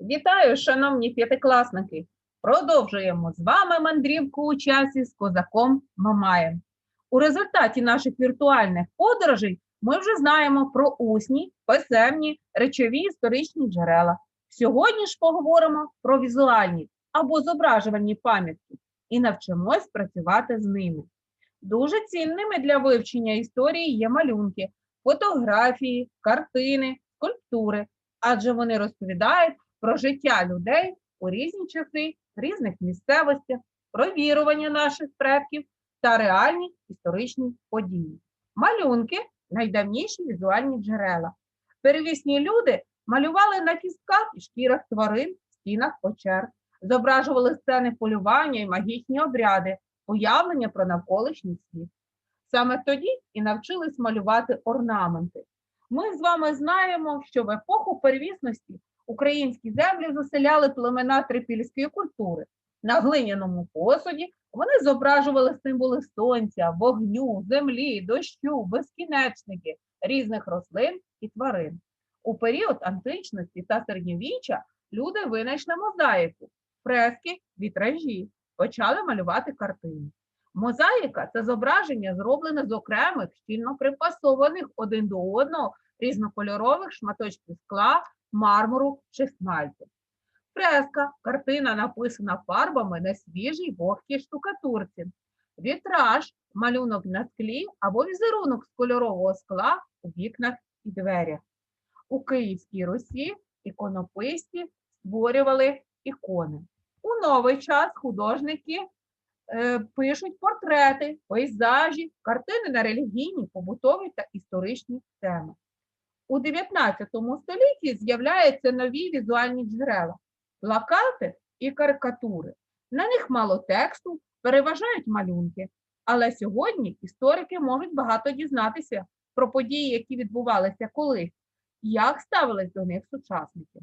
Вітаю, шановні п'ятикласники! Продовжуємо з вами мандрівку у часі з козаком Мамаєм. У результаті наших віртуальних подорожей ми вже знаємо про усні, писемні, речові історичні джерела. Сьогодні ж поговоримо про візуальні або зображувальні пам'ятки і навчимось працювати з ними. Дуже цінними для вивчення історії є малюнки, фотографії, картини, скульптури, адже вони розповідають про життя людей у різні часи, в різних місцевостях, про вірування наших предків та реальні історичні події. Малюнки найдавніші візуальні джерела. Первісні люди малювали на кістках і шкірах тварин, стінах печер, зображували сцени полювання і магічні обряди, уявлення про навколишній світ. Саме тоді і навчились малювати орнаменти. Ми з вами знаємо, що в епоху первісності українські землі заселяли племена трипільської культури. На глиняному посуді вони зображували символи сонця, вогню, землі, дощу, безкінечники, різних рослин і тварин. У період античності та середньовіччя люди винайшли мозаїку, фрески, вітражі, почали малювати картини. Мозаїка це зображення, зроблене з окремих, щільно припасованих один до одного різнокольорових шматочків скла, мармуру чи смальту. Фреска картина написана фарбами на свіжій вогкій штукатурці. Вітраж малюнок на склі або візерунок з кольорового скла у вікнах і дверях. У Київській Русі іконописці створювали ікони. У новий час художники е, пишуть портрети, пейзажі, картини на релігійні, побутові та історичні теми. У 19 столітті з'являються нові візуальні джерела, плакати і карикатури. На них мало тексту, переважають малюнки. Але сьогодні історики можуть багато дізнатися про події, які відбувалися колись, як ставились до них сучасники.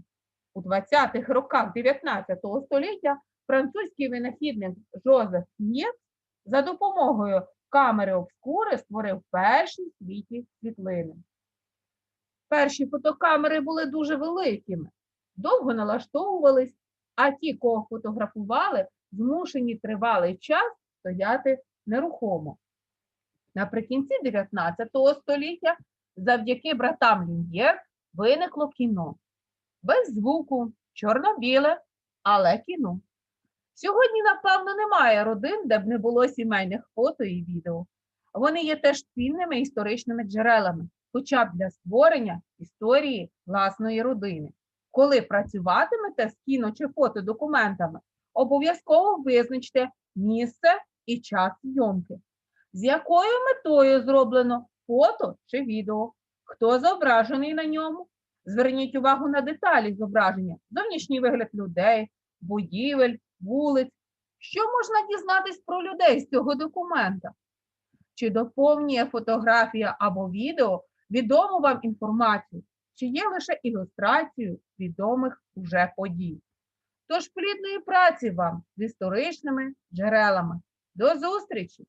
У 20-х роках 19 століття французький винахідник Жозеф Нєц за допомогою камери обскури створив перші світі світлини. Перші фотокамери були дуже великими, довго налаштовувались, а ті, кого фотографували, змушені тривалий час стояти нерухомо. Наприкінці 19 століття завдяки братам Люм'єр виникло кіно. Без звуку, чорно-біле, але кіно. Сьогодні, напевно, немає родин, де б не було сімейних фото і відео. Вони є теж цінними історичними джерелами, хоча б для створення історії власної родини. Коли працюватимете з кіно чи фотодокументами, обов'язково визначте місце і час зйомки, з якою метою зроблено фото чи відео, хто зображений на ньому. Зверніть увагу на деталі зображення, зовнішній вигляд людей, будівель, вулиць. Що можна дізнатись про людей з цього документа? Чи доповнює фотографія або відео відому вам інформацію, чи є лише ілюстрацією відомих уже подій? Тож плідної праці вам з історичними джерелами. До зустрічі!